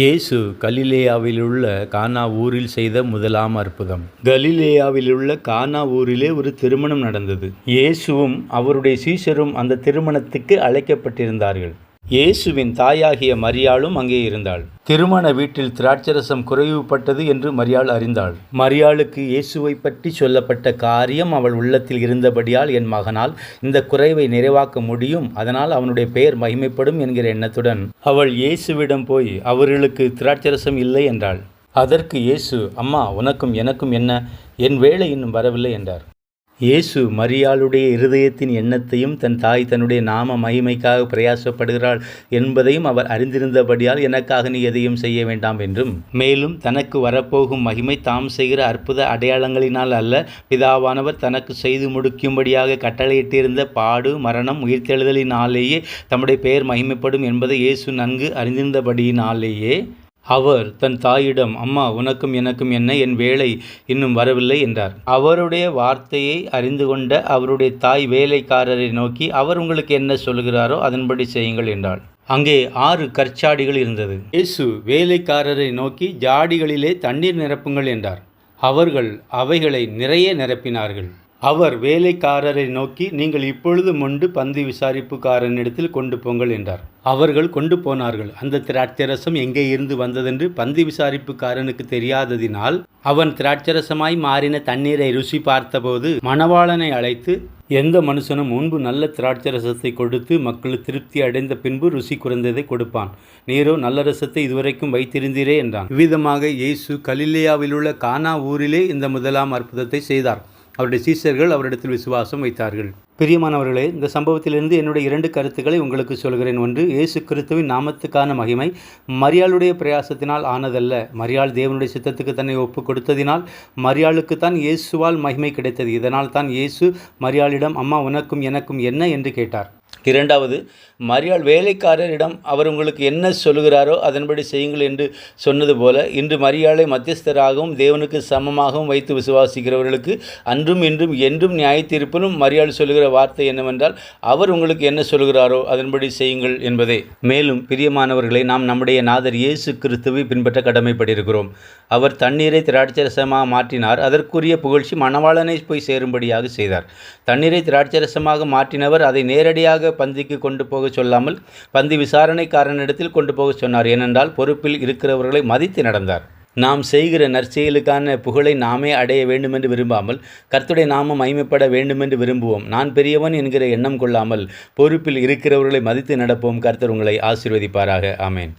இயேசு கலிலேயாவிலுள்ள கானா ஊரில் செய்த முதலாம் அற்புதம். கலிலேயாவிலுள்ள கானா ஊரிலே ஒரு திருமணம் நடந்தது. இயேசுவும் அவருடைய சீஷரும் அந்த திருமணத்துக்கு அழைக்கப்பட்டிருந்தார்கள். இயேசுவின் தாயாகிய மரியாளும் அங்கே இருந்தாள். திருமண வீட்டில் திராட்சரசம் குறைவுபட்டது என்று மரியாள் அறிந்தாள். மரியாளுக்கு இயேசுவை பற்றி சொல்லப்பட்ட காரியம் அவள் உள்ளத்தில் இருந்தபடியால் என் மகனால் இந்த குறைவை நிறைவாக்க முடியும். அதனால் அவனுடைய பெயர் மகிமைப்படும் என்கிற எண்ணத்துடன் அவள் இயேசுவிடம் போய் அவர்களுக்கு திராட்சரசம் இல்லை என்றாள். அதற்கு இயேசு அம்மா உனக்கும் எனக்கும் என்ன? என் வேலை இன்னும் வரவில்லை என்றார். இயேசு மரியாளுடைய இருதயத்தின் எண்ணத்தையும் தன் தாய் தன்னுடைய நாம மகிமைக்காக பிரயாசப்படுகிறாள் என்பதையும் அவர் அறிந்திருந்தபடியால் எனக்காக நீ எதையும் செய்ய வேண்டாம் என்றும் மேலும் தனக்கு வரப்போகும் மகிமை தாம் செய்கிற அற்புத அடையாளங்களினால் அல்ல பிதாவானவர் தனக்கு செய்து முடிக்கும்படியாக கட்டளையிட்டிருந்த பாடு மரணம் உயிர்த்தெழுதலினாலேயே தம்முடைய பெயர் மகிமைப்படும் என்பதை இயேசு நன்கு அறிந்திருந்தபடியினாலேயே அவர் தன் தாயிடம் அம்மா உனக்கும் எனக்கும் என்ன? என் வேலை இன்னும் வரவில்லை என்றார். அவருடைய வார்த்தையை அறிந்து கொண்ட அவருடைய தாய் வேலைக்காரரை நோக்கி அவர் உங்களுக்கு என்ன சொல்கிறாரோ அதன்படி செய்யுங்கள் என்றாள். அங்கே ஆறு கற்சாடிகள் இருந்தது. இயேசு வேலைக்காரரை நோக்கி ஜாடிகளிலே தண்ணீர் நிரப்புங்கள் என்றார். அவர்கள் அவைகளை நிறைய நிரப்பினார்கள். அவர் வேலைக்காரரை நோக்கி நீங்கள் இப்பொழுது மொண்டு பந்தி விசாரிப்புக்காரனிடத்தில் கொண்டு போங்கள் என்றார். அவர்கள் கொண்டு போனார்கள். அந்த திராட்சரசம் எங்கே இருந்து வந்ததென்று பந்தி விசாரிப்புக்காரனுக்கு தெரியாததினால் அவன் திராட்சரசமாய் மாறின தண்ணீரை ருசி பார்த்தபோது மணவாளனை அழைத்து எந்த மனுஷனும் முன்பு நல்ல திராட்சரசத்தை கொடுத்து மக்கள் திருப்தி அடைந்த பின்பு ருசி குறைந்ததை கொடுப்பான். நீரோ நல்ல ரசத்தை இதுவரைக்கும் வைத்திருந்தீரே என்றான். இவ்விதமாக இயேசு கலிலேயாவிலுள்ள கானா ஊரிலே இந்த முதலாம் அற்புதத்தை செய்தார். அவருடைய சீசர்கள் அவரிடத்தில் விசுவாசம் வைத்தார்கள். பிரியமானவர்களே இந்த சம்பவத்திலிருந்து என்னுடைய இரண்டு கருத்துக்களை உங்களுக்கு சொல்கிறேன். ஒன்று இயேசு கிறிஸ்துவின் நாமத்துக்கான மகிமை மரியாளுடைய பிரயாசத்தினால் ஆனதல்ல. மரியாள் தேவனுடைய சித்தத்துக்கு தன்னை ஒப்பு கொடுத்ததினால் மரியாளுக்கு தான் இயேசுவால் மகிமை கிடைத்தது. இதனால் தான் இயேசு மரியாளிடம் அம்மா உனக்கும் எனக்கும் என்ன? என்று கேட்டார். இரண்டாவது மரியாள் வேலைக்காரரிடம் அவர் உங்களுக்கு என்ன சொல்கிறாரோ அதன்படி செய்யுங்கள் என்று சொன்னது போல இன்று மரியாளை மத்தியஸ்தராகவும் தேவனுக்கு சமமாகவும் வைத்து விசுவாசிக்கிறவர்களுக்கு அன்றும் இன்றும் என்றும் நியாயத்தீர்ப்பினும் மரியாள் சொல்லுகிற வார்த்தை என்னவென்றால் அவர் உங்களுக்கு என்ன சொல்கிறாரோ அதன்படி செய்யுங்கள் என்பதே. மேலும் பிரியமானவர்களை நாம் நம்முடைய நாதர் இயேசு கிறிஸ்துவை பின்பற்ற கடமைப்பட்டிருக்கிறோம். அவர் தண்ணீரை திராட்சரசமாக மாற்றினார். அதற்குரிய புகழ்ச்சி மணவாளனை போய் சேரும்படியாக செய்தார். தண்ணீரை திராட்சரசமாக மாற்றினவர் அதை நேரடியாக பந்திக்கு கொண்டு போக சொல்லாமல் பந்தி விசாரணைக்காரனிடத்தில் கொண்டு போக சொன்னார். ஏனென்றால் பொறுப்பில் இருக்கிறவர்களை மதித்து நடந்தார். நாம் செய்கிற நற்செயலுக்கான புகழை நாமே அடைய வேண்டுமென்று விரும்பாமல் கர்த்துடைய நாமம் மைமைப்பட வேண்டுமென்று விரும்புவோம். நான் பெரியவன் என்கிற எண்ணம் கொள்ளாமல் பொறுப்பில் இருக்கிறவர்களை மதித்து நடப்போம். கர்த்தர் உங்களை ஆசீர்வதிப்பாராக. ஆமேன்.